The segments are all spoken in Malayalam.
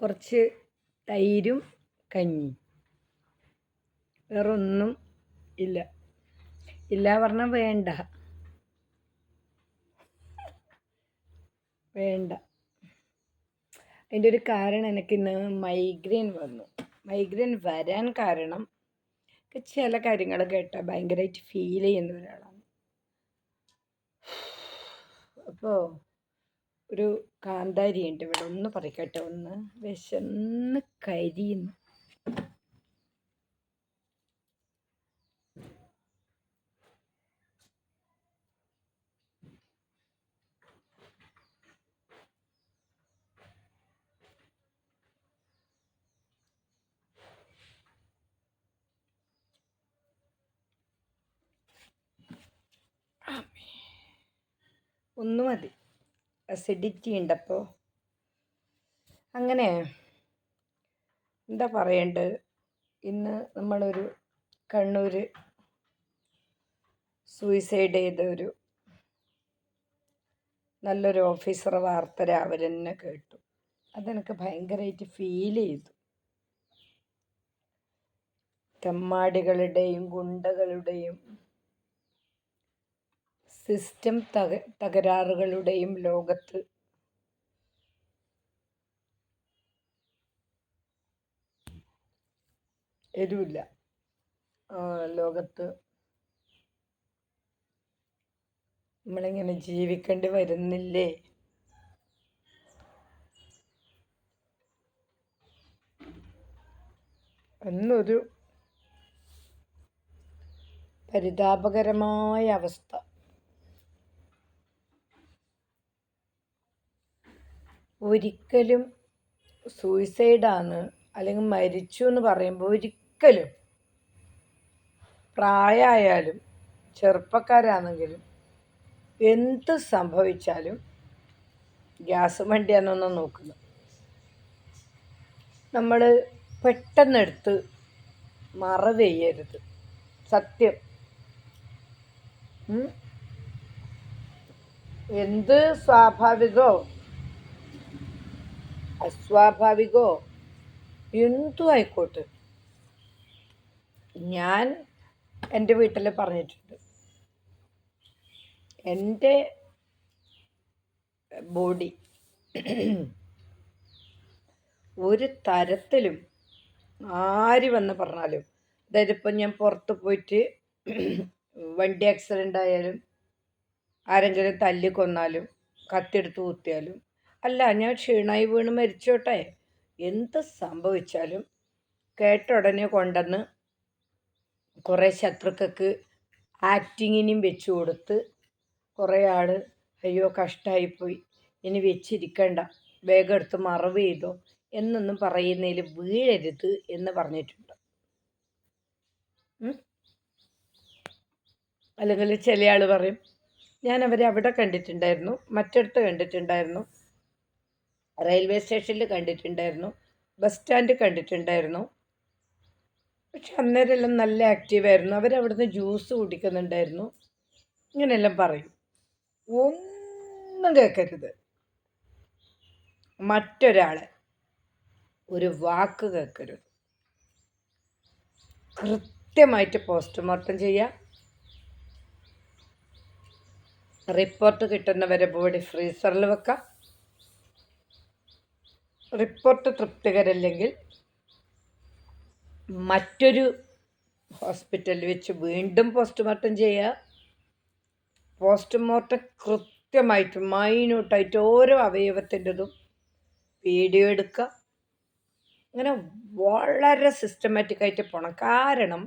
കുറച്ച് തൈരും കഞ്ഞി വേറൊന്നും ഇല്ല. ഇല്ല പറഞ്ഞാൽ വേണ്ട. വേണ്ട. അതിന്റെ ഒരു കാരണം എനിക്കിന്ന് മൈഗ്രെയിൻ വന്നു. മൈഗ്രെയിൻ വരാൻ കാരണം എനിക്ക് ചില കാര്യങ്ങൾ കേട്ടാൽ ഭയങ്കരമായിട്ട് ഫീൽ ചെയ്യുന്ന ഒരാളാണ്. അപ്പോൾ ഒരു കാന്താരി ഉണ്ട് ഇവിടെ. ഒന്ന് പറിക്കട്ടെ ഒന്ന്. വിശന്ന് കരിയുന്നു. ഒന്ന് മതി. അസിഡിറ്റി ഉണ്ടപ്പോൾ അങ്ങനെ എന്താ പറയേണ്ടത്? ഇന്ന് നമ്മളൊരു കണ്ണൂർ സൂയിസൈഡ് ചെയ്ത ഒരു നല്ലൊരു ഓഫീസർ വാർത്ത രാവിലെ തന്നെ കേട്ടു. അതെനിക്ക് ഭയങ്കരമായിട്ട് ഫീൽ ചെയ്തു. തെമ്മാടികളുടെയും ഗുണ്ടകളുടെയും സിസ്റ്റം തക തകരാറുകളുടെയും ലോകത്ത്. എരുവില്ല. ലോകത്ത് നമ്മളിങ്ങനെ ജീവിക്കേണ്ടി വരുന്നില്ലേ? എന്നൊരു പരിതാപകരമായ അവസ്ഥ. ഒരിക്കലും സൂയിസൈഡാണ് അല്ലെങ്കിൽ മരിച്ചു എന്ന് പറയുമ്പോൾ ഒരിക്കലും പ്രായമായാലും ചെറുപ്പക്കാരാണെങ്കിലും എന്ത് സംഭവിച്ചാലും ഗ്യാസ് വണ്ടിയാണെന്ന് നോക്കുന്നത്. നമ്മൾ പെട്ടെന്നെടുത്ത് മറവെയ്യരുത്. സത്യം. എന്ത് സ്വാഭാവികോ അസ്വാഭാവികോ എന്തു ആയിക്കോട്ടെ. ഞാൻ എന്റെ വീട്ടിൽ പറഞ്ഞിട്ടുണ്ട്. എന്റെ ബോഡി ഒരു തരത്തിലും ആര് വന്ന് പറഞ്ഞാലും അതായത് ഇപ്പം ഞാൻ പുറത്ത് പോയിട്ട് വണ്ടി ആക്സിഡന്റ് ആയാലും ആരെങ്കിലും തല്ലി കൊന്നാലും കത്തിയെടുത്ത് കുത്തിയാലും അല്ല ഞാൻ ക്ഷീണമായി വീണ് മരിച്ചോട്ടെ. എന്ത് സംഭവിച്ചാലും കേട്ട ഉടനെ കൊണ്ടുവന്ന് കുറേ ശത്രുക്കൾക്ക് ആക്ടിങ്ങിനും വെച്ച് കൊടുത്ത് കുറേ ആൾ അയ്യോ കഷ്ടമായിപ്പോയി ഇനി വെച്ചിരിക്കണ്ട. വേഗം എടുത്ത് മറവ് ചെയ്തോ എന്നൊന്നും പറയുന്നതിൽ വീഴരുത് എന്ന് പറഞ്ഞിട്ടുണ്ട്. അല്ലെങ്കിൽ ചില ആൾ പറയും ഞാൻ അവരെ അവിടെ കണ്ടിട്ടുണ്ടായിരുന്നു മറ്റിടത്ത് കണ്ടിട്ടുണ്ടായിരുന്നു. റെയിൽവേ സ്റ്റേഷനിൽ കണ്ടിട്ടുണ്ടായിരുന്നു. ബസ് സ്റ്റാൻഡ് കണ്ടിട്ടുണ്ടായിരുന്നു. പക്ഷെ അന്നേരമെല്ലാം നല്ല ആക്റ്റീവായിരുന്നു അവരവിടുന്ന് ജ്യൂസ് കുടിക്കുന്നുണ്ടായിരുന്നു. ഇങ്ങനെയെല്ലാം പറയും. ഒന്നും കേൾക്കരുത്. മറ്റൊരാൾ ഒരു വാക്ക് കേൾക്കരുത്. കൃത്യമായിട്ട് പോസ്റ്റ്മോർട്ടം ചെയ്യുക. റിപ്പോർട്ട് കിട്ടുന്നവരെ ബോഡി ഫ്രീസറിൽ വെക്കുക. റിപ്പോർട്ട് തൃപ്തികരല്ലെങ്കിൽ മറ്റൊരു ഹോസ്പിറ്റലിൽ വെച്ച് വീണ്ടും പോസ്റ്റ്മോർട്ടം ചെയ്യുക. പോസ്റ്റ്മോർട്ടം കൃത്യമായിട്ട് മൈന്യൂട്ടായിട്ട് ഓരോ അവയവത്തിന്റെതും വീഡിയോ എടുക്കുക. അങ്ങനെ വളരെ സിസ്റ്റമാറ്റിക്കായിട്ട് പോകണം കാരണം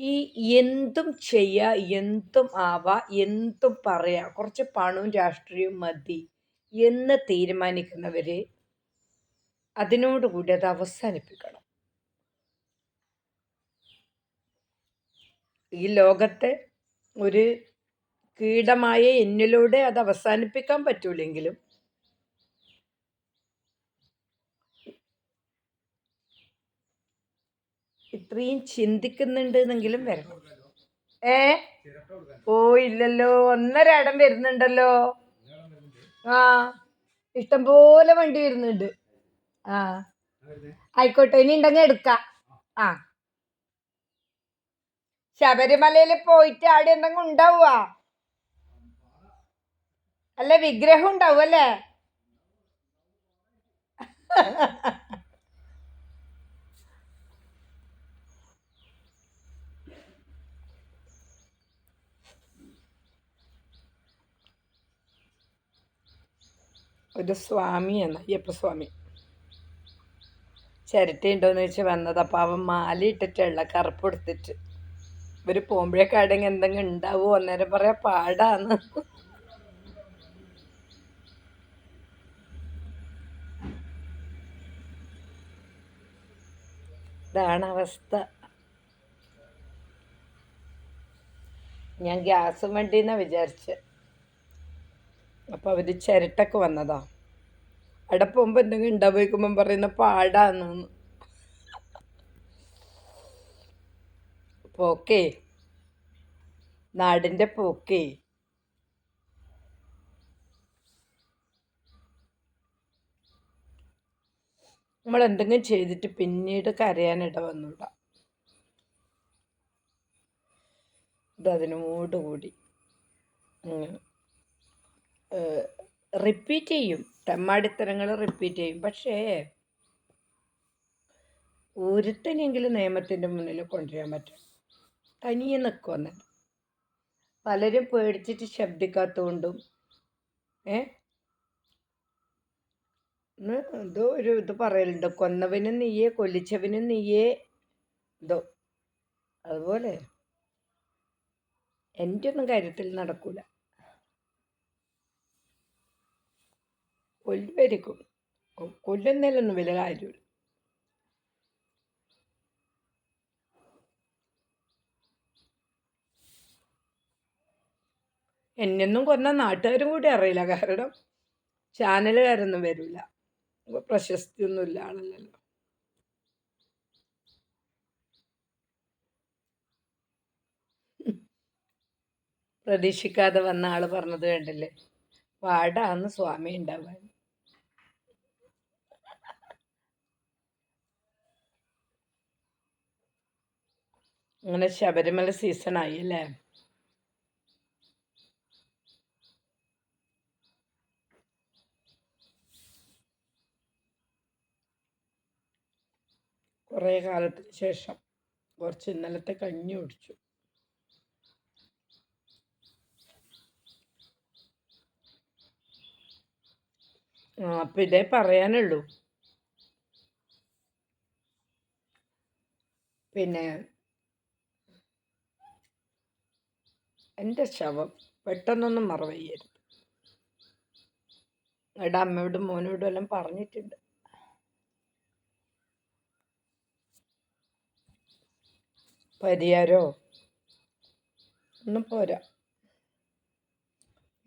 ഈ എന്തും ചെയ്യുക എന്തും ആവാം എന്തും പറയുക കുറച്ച് പണവും രാഷ്ട്രീയവും മതി. എന്ന് തീരുമാനിക്കുന്നവരെ അതിനോടുകൂടി അത് അവസാനിപ്പിക്കണം. ഈ ലോകത്തെ ഒരു കീടമായ എന്നിലൂടെ അത് അവസാനിപ്പിക്കാൻ പറ്റൂലെങ്കിലും ഇത്രയും ചിന്തിക്കുന്നുണ്ട് എന്നെങ്കിലും വരണം. ഏ? ഓ ഇല്ലല്ലോ ഒന്നര ഇടം വരുന്നുണ്ടല്ലോ. ആ ഇഷ്ടംപോലെ വണ്ടി വരുന്നുണ്ട്. ആ. ആയിക്കോട്ടെ ഇനി ഉണ്ടെങ്കിൽ എടുക്കാം. ആ. ശബരിമലയിൽ പോയിട്ട് അവിടെ എന്തെങ്കിലും ഉണ്ടാവുക അല്ല വിഗ്രഹം ഉണ്ടാവും അല്ലേ? ഒരു സ്വാമിയാണ് അയ്യപ്പസ്വാമി ചിരട്ടയുണ്ടോയെന്ന് വെച്ച് വന്നത്. അവൻ മാല ഇട്ടിട്ടുള്ള കറുപ്പ് എടുത്തിട്ട് ഇവർ പോകുമ്പോഴേക്ക് അടങ്ങി എന്തെങ്കിലും ഉണ്ടാവുമോ അന്നേരം പറയാം പാടാന്ന്. ഇതാണ് അവസ്ഥ. ഞാൻ ഗ്യാസ് വണ്ടിന്നാ വിചാരിച്ചത് അപ്പോൾ അവർ ചിരട്ടൊക്കെ വന്നതാ. അവിടെ പോകുമ്പോൾ എന്തെങ്കിലും ഉണ്ടാവുമ്പം പറയുന്ന പാടാന്ന്. പോക്കേ നാടിന്റെ പോക്കേ. നമ്മൾ എന്തെങ്കിലും ചെയ്തിട്ട് പിന്നീട് കരയാനിട വന്നൂടാ. കൂടി അതിനോടുകൂടി. റിപ്പീറ്റ് ചെയ്യും. തെമ്മാടിത്തരങ്ങൾ റിപ്പീറ്റ് ചെയ്യും. പക്ഷേ ഒരുത്തനെങ്കിലും നിയമത്തിന്റെ മുന്നിൽ കൊണ്ടുവരാൻ പറ്റും. തനിയെ നിൽക്കുമെന്ന് പലരും പേടിച്ചിട്ട് ശബ്ദിക്കാത്തതുകൊണ്ടും ഏ? എന്തോ ഒരു ഇത് പറയലുണ്ട്. കൊന്നവനും നീയേ കൊല്ലിച്ചവനും നീയേ എന്തോ. അതുപോലെ. എന്റെ ഒന്നും കാര്യത്തിൽ നടക്കൂല. കൊല്ലുമായിരിക്കും കൊല്ലുന്നതിലൊന്നും വലിയ കാര്യമില്ല. എന്നൊന്നും കൊന്ന നാട്ടുകാരും കൂടി അറിയില്ല. കാരണം ചാനലുകാരൊന്നും വരില്ല. പ്രശസ്തിയൊന്നുമില്ല ആളല്ലല്ലോ. പ്രതീക്ഷിക്കാതെ വന്ന ആൾ പറഞ്ഞത് കണ്ടില്ലേ? പാടാന്ന് സ്വാമി ഉണ്ടാവാൻ. അങ്ങനെ ശബരിമല സീസണായി അല്ലേ? കുറേ കാലത്തിന് ശേഷം കുറച്ച് ഇന്നലത്തെ കഞ്ഞി കുടിച്ചു. ആ അപ്പം ഇതേ പറയാനുള്ളൂ. പിന്നെ എന്റെ ശവം പെട്ടെന്നൊന്നും മറവയ്യരുത്. എടാ അമ്മയോടും മോനോടും എല്ലാം പറഞ്ഞിട്ടുണ്ട്. പരിയാരോ? ഒന്നും പോരാ.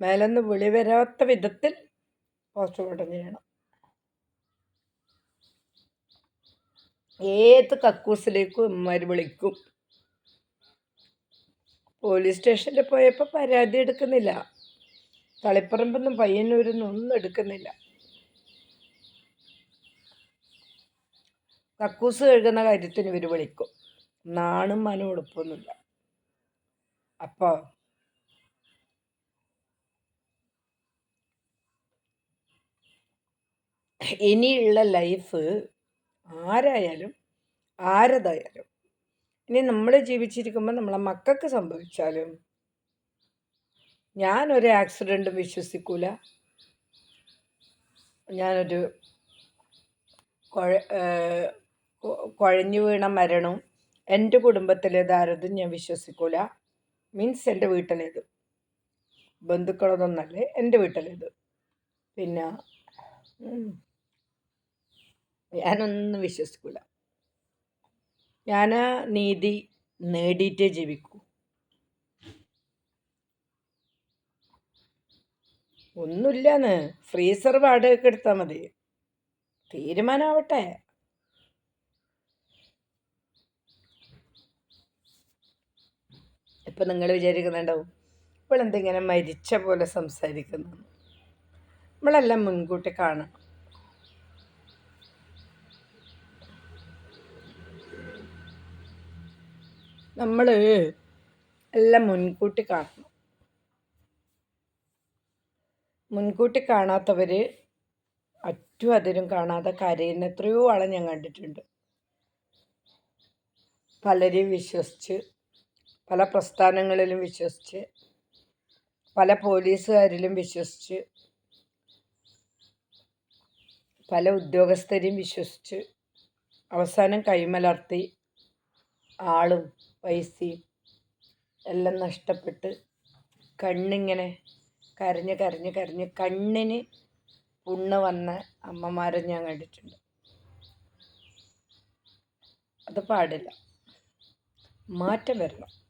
മേലൊന്ന് വിളി വരാത്ത വിധത്തിൽ പോസ്റ്റ്മോർട്ടം ചെയ്യണം. ഏത് കക്കൂസിലേക്കും ഇമ്മാർ വിളിക്കും. പോലീസ് സ്റ്റേഷനിൽ പോയപ്പോൾ പരാതി എടുക്കുന്നില്ല. തളിപ്പറമ്പൊന്നും പയ്യന്നൂരൊന്നും ഒന്നും എടുക്കുന്നില്ല. കക്കൂസ് കഴുകുന്ന കാര്യത്തിന് ഇവർ വിളിക്കും. നാണും മനും ഉടുപ്പൊന്നുമില്ല. അപ്പോൾ ഇനിയുള്ള ലൈഫ് ആരായാലും ആരതായാലും ഇനി നമ്മൾ ജീവിച്ചിരിക്കുമ്പോൾ നമ്മളെ മക്കൾക്ക് സംഭവിച്ചാലും ഞാനൊരു ആക്സിഡന്റും വിശ്വസിക്കൂല. ഞാനൊരു കുഴ കുഴഞ്ഞു വീണ മരണവും എന്റെ കുടുംബത്തിലേതാരതും ഞാൻ വിശ്വസിക്കൂല. മീൻസ് എന്റെ വീട്ടിലേത്. ബന്ധുക്കളതൊന്നല്ലേ എന്റെ വീട്ടിലേത്. പിന്നെ ഞാനൊന്നും വിശ്വസിക്കില്ല ഞാൻ നീതി നേടിയിട്ടേ ജീവിക്കൂ ഒന്നുമില്ലാന്ന് ഫ്രീസർ വാടകയ്ക്ക് എടുത്താൽ മതി. തീരുമാനമാവട്ടെ ഇപ്പം നിങ്ങൾ വിചാരിക്കുന്നുണ്ടാവും എന്തെങ്കിലും മരിച്ച പോലെ സംസാരിക്കുന്നു. നമ്മളെല്ലാം മുൻകൂട്ടി കാണണം. നമ്മൾ എല്ലാം മുൻകൂട്ടി കാണണം. മുൻകൂട്ടി കാണാത്തവർ അറ്റും അതിരും കാണാതെ കരയുന്ന എത്രയോ ആളെ ഞാൻ കണ്ടിട്ടുണ്ട്. പലരെയും വിശ്വസിച്ച് പല പ്രസ്ഥാനങ്ങളിലും വിശ്വസിച്ച് പല പോലീസുകാരിലും വിശ്വസിച്ച് പല ഉദ്യോഗസ്ഥരെയും വിശ്വസിച്ച് അവസാനം കൈമലർത്തി ആളും പൈസയും എല്ലാം നഷ്ടപ്പെട്ട് കണ്ണിങ്ങനെ കരഞ്ഞ് കരഞ്ഞ് കരഞ്ഞ് കണ്ണിന് പുണ്ണ് വന്ന അമ്മമാരെ ഞാൻ കണ്ടിട്ടുണ്ട്. അത് പാടില്ല. മാറ്റം വരണം.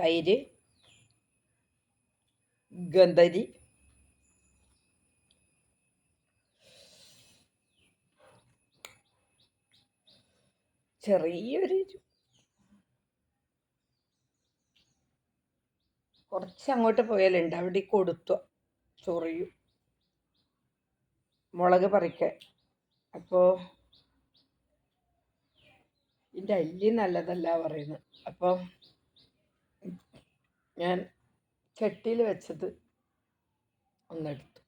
തൈര് ഗന്ധരി ചെറിയൊരു കുറച്ച് അങ്ങോട്ട് പോയാലുണ്ട്. അവിടെ കൊടുത്തു ചൊറിയും മുളക് പറിക്കാൻ. അപ്പോൾ ഇതിന്റെ അല്ലി നല്ലതല്ല പറയുന്നത്. അപ്പോൾ ഞാൻ ചട്ടിയിൽ വെച്ചത് ഒന്നെടുത്തു.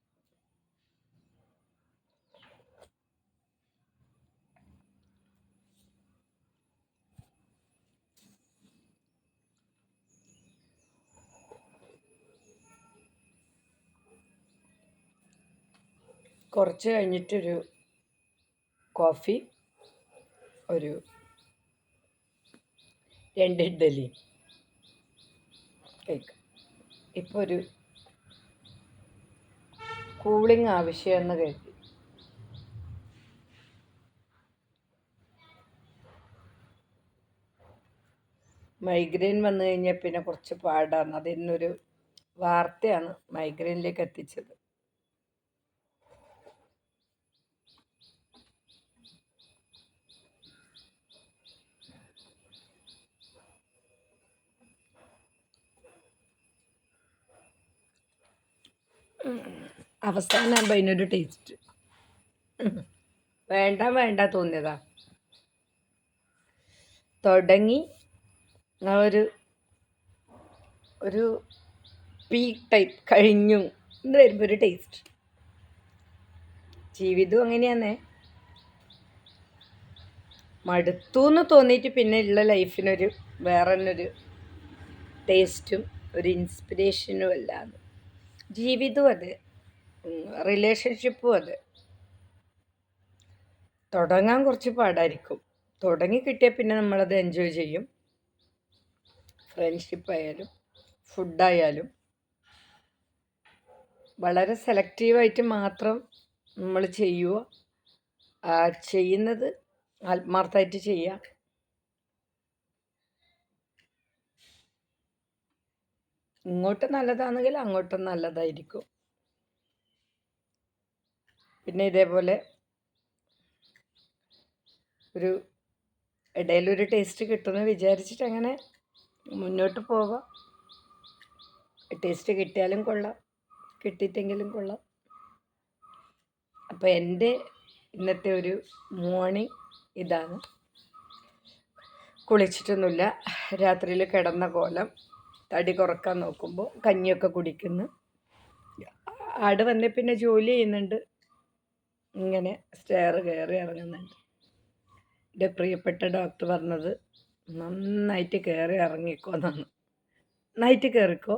കുറച്ച് കഴിഞ്ഞിട്ടൊരു കോഫി ഒരു രണ്ട് ഇഡ്ഡലി. കഴിക്കാം ഇപ്പോൾ ഒരു കൂളിംഗ് ആവശ്യമെന്ന് കരുതി മൈഗ്രെയിൻ വന്നു കഴിഞ്ഞാൽ പിന്നെ കുറച്ച് പാടാണ്. അതിനൊരു വാർത്തയാണ് മൈഗ്രെയിനിലേക്ക് എത്തിച്ചത്. അവസാനമാകുമ്പോൾ അതിനൊരു ടേസ്റ്റ് വേണ്ട വേണ്ട തോന്നിയതാ. തുടങ്ങി. ആ ഒരു ഒരു പീക്ക് ടൈപ്പ് കഴിഞ്ഞു. എന്ന് വരുമ്പോൾ ഒരു ടേസ്റ്റ് ജീവിതം അങ്ങനെയാന്നേ. മടുത്തു എന്ന് തോന്നിയിട്ട് പിന്നെ ഉള്ള ലൈഫിനൊരു വേറെ ഒരു ടേസ്റ്റും ഒരു ഇൻസ്പിറേഷനും അല്ലാതെ. ജീവിതവും അതെ. റിലേഷൻഷിപ്പും അത്. തുടങ്ങാൻ കുറച്ച് പാടായിരിക്കും. തുടങ്ങി കിട്ടിയാൽ പിന്നെ നമ്മളത് എൻജോയ് ചെയ്യും. ഫ്രണ്ട്ഷിപ്പ് ആയാലും ഫുഡായാലും വളരെ സെലക്റ്റീവായിട്ട് മാത്രം നമ്മൾ ചെയ്യുക ചെയ്യുന്നത് ആത്മാർത്ഥമായിട്ട് ചെയ്യുക ഇങ്ങോട്ട് നല്ലതാണെങ്കിൽ അങ്ങോട്ടും നല്ലതായിരിക്കും. പിന്നെ ഇതേപോലെ ഒരു ഇടയിലൊരു ടേസ്റ്റ് കിട്ടുമെന്ന് വിചാരിച്ചിട്ട് അങ്ങനെ മുന്നോട്ട് പോവാം. ടേസ്റ്റ് കിട്ടിയാലും കൊള്ളാം കിട്ടിയിട്ടെങ്കിലും കൊള്ളാം. അപ്പോൾ എന്റെ ഇന്നത്തെ ഒരു മോർണിംഗ് ഇതാണ്. കുളിച്ചിട്ടൊന്നുമില്ല രാത്രിയിൽ കിടന്ന കോലം തടി കുറയ്ക്കാൻ നോക്കുമ്പോൾ കഞ്ഞിയൊക്കെ കുടിക്കുന്നു. ആട് വന്നേ പിന്നെ ജോലി ചെയ്യുന്നുണ്ട്. ഇങ്ങനെ സ്റ്റെയർ കയറി ഇറങ്ങുന്നുണ്ട്. എന്റെ പ്രിയപ്പെട്ട ഡോക്ടർ പറഞ്ഞത് നന്നായിട്ട് കയറി ഇറങ്ങിക്കോ എന്നാണ് നന്നായിട്ട് കയറിക്കോ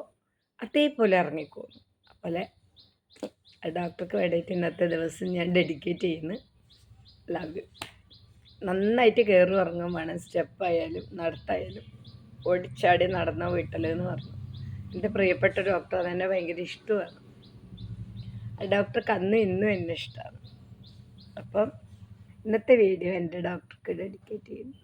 അതേപോലെ ഇറങ്ങിക്കോ അതുപോലെ ഡോക്ടർക്ക് വേണ്ടിയിട്ട് ഇന്നത്തെ ദിവസം ഞാൻ ഡെഡിക്കേറ്റ് ചെയ്യുന്ന. ലവ് നന്നായിട്ട് കയറി ഇറങ്ങും വേണം. സ്റ്റെപ്പായാലും നടത്തായാലും ഓടിച്ചാടി നടന്ന വീട്ടിൽ എന്ന് പറഞ്ഞു. എന്റെ പ്രിയപ്പെട്ട ഡോക്ടർ അതെന്നെ ഭയങ്കര ഇഷ്ടമാണ്. ആ ഡോക്ടർക്ക് അന്നും ഇന്നും എന്നെ ഇഷ്ടമാണ് അപ്പം ഇന്നത്തെ വീഡിയോ എന്റെ ഡോക്ടർക്ക് ഡെഡിക്കേറ്റ് ചെയ്യുന്നു.